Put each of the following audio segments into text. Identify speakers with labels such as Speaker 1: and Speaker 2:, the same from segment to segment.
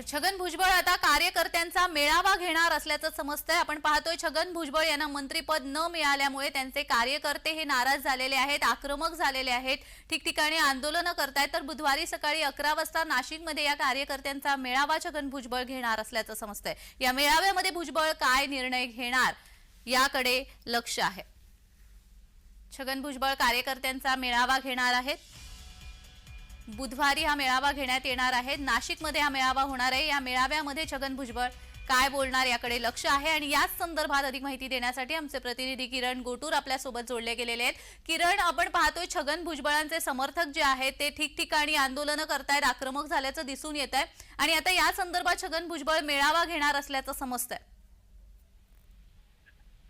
Speaker 1: तर छगन भुजबळ आता कार्यकर्त्यांचा मेळावा घेणार असल्याचं समजतंय. आपण पाहतोय छगन भुजबळ यांना मंत्रीपद न मिळाल्यामुळे त्यांचे कार्यकर्ते हे नाराज झालेले आहेत आक्रमक झालेले आहेत. ठिकठिकाणी आंदोलनं करतायत तर बुधवारी सकाळी अकरा वाजता नाशिकमध्ये या कार्यकर्त्यांचा मेळावा छगन भुजबळ घेणार असल्याचं समजतंय. या मेळाव्यामध्ये भुजबळ काय निर्णय घेणार याकडे लक्ष आहे. छगन भुजबळ कार्यकर्त्यांचा मेळावा घेणार आहेत. बुधवारी हा मेळावा घेण्यात येणार आहे. नाशिकमध्ये हा मेळावा होणार आहे. या मेळाव्यामध्ये छगन भुजबळ काय बोलणार याकडे लक्ष आहे आणि याच संदर्भात अधिक माहिती देण्यासाठी आमचे प्रतिनिधी किरण गोटूर आपल्यासोबत जोडले गेलेले आहेत. किरण आपण पाहतोय छगन भुजबळांचे समर्थक जे आहेत ते ठिकठिकाणी आंदोलनं करतायत आक्रमक झाल्याचं दिसून येत आहे आणि आता या संदर्भात छगन भुजबळ मेळावा घेणार असल्याचं समजतंय.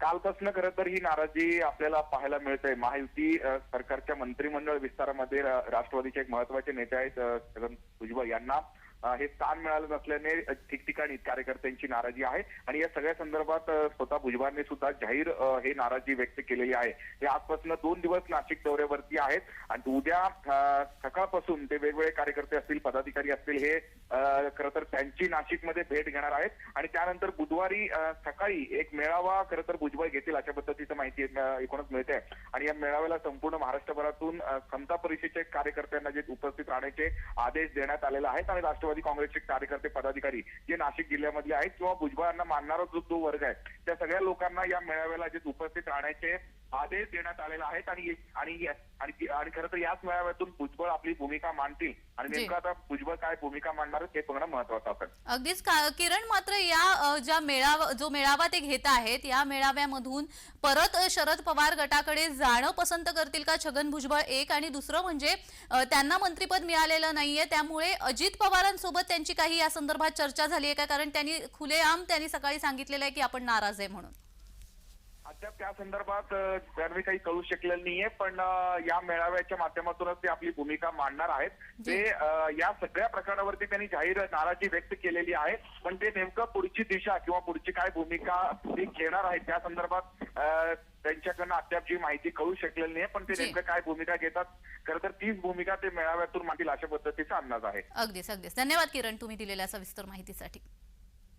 Speaker 2: कालपासून खरं तर ही नाराजी आपल्याला पाहायला मिळते महायुती सरकारच्या मंत्रिमंडळ विस्तारामध्ये राष्ट्रवादीचे एक महत्त्वाचे नेते आहेत छगन भुजबळ यांना. हे स्थान मिळालं नसल्याने ठिकठिकाणी कार्यकर्त्यांची नाराजी आहे. आणि या सगळ्या संदर्भात स्वतः भुजबळांनी सुद्धा जाहीर हे नाराजी व्यक्त केलेली आहे. हे आजपासून दोन दिवस नाशिक दौऱ्यावरती आहेत. आणि उद्या सकाळपासून ते वेगवेगळे कार्यकर्ते असतील पदाधिकारी असतील हे खरं तर त्यांची नाशिकमध्ये भेट घेणार आहेत. आणि त्यानंतर बुधवारी सकाळी एक मेळावा खरं तर भुजबळ घेतील अशा पद्धतीचं माहिती एकूणच मिळते. आणि या मेळाव्याला संपूर्ण महाराष्ट्रभरातून समता परिषदेचे कार्यकर्त्यांना जे उपस्थित राहण्याचे आदेश देण्यात आलेले आहेत. आणि राष्ट्रवादी काँग्रेसचे कार्यकर्ते पदाधिकारी जे नाशिक जिल्ह्यामधले आहेत किंवा भुजबळांना मानणारा जो जो वर्ग आहे त्या सगळ्या लोकांना या मेळाव्याला जे उपस्थित राहण्याचे आदेश देण्यात आलेले आहेत आणि आणि आणि खरं तर याच मेळाव्यातून भुजबळ आपली भूमिका मांडतील. आणि. नेमकं आता भुजबळ काय भूमिका मांडणार हे बघणं महत्वाचं असेल.
Speaker 1: अगदीच किरण मात्र या ज्या मेळावा जो मेळावा ते घेत आहेत या मेळाव्यामधून परत शरद पवार गटाकडे जाणं पसंत करतील का? छगन भुजबळ एक. आणि दुसरं म्हणजे त्यांना मंत्रीपद मिळालेलं नाहीये. त्यामुळे अजित पवारांसोबत त्यांची काही या संदर्भात चर्चा झाली आहे का? कारण त्यांनी खुलेआम त्यांनी सकाळी सांगितलेलं आहे की आपण नाराज आहे म्हणून.
Speaker 2: अद्याप त्या संदर्भात त्यांनी काही कळू शकलेलं नाहीये पण या मेळाव्याच्या माध्यमातूनच ते आपली भूमिका मांडणार आहेत. ते या सगळ्या प्रकरणावरती त्यांनी जाहीर नाराजी व्यक्त केलेली आहे. पण ते नेमकं पुढची दिशा किंवा पुढची काय भूमिका ते घेणार आहेत त्या संदर्भात त्यांच्याकडनं अद्याप जी माहिती कळू शकलेली नाही पण ते. नेमकं काय भूमिका घेतात खरं तर तीच भूमिका ते मेळाव्यातून मांडतील अशा पद्धतीचा अंदाज आहे.
Speaker 1: अगदीच अगदीच. धन्यवाद किरण तुम्ही दिलेल्या सविस्तर माहितीसाठी.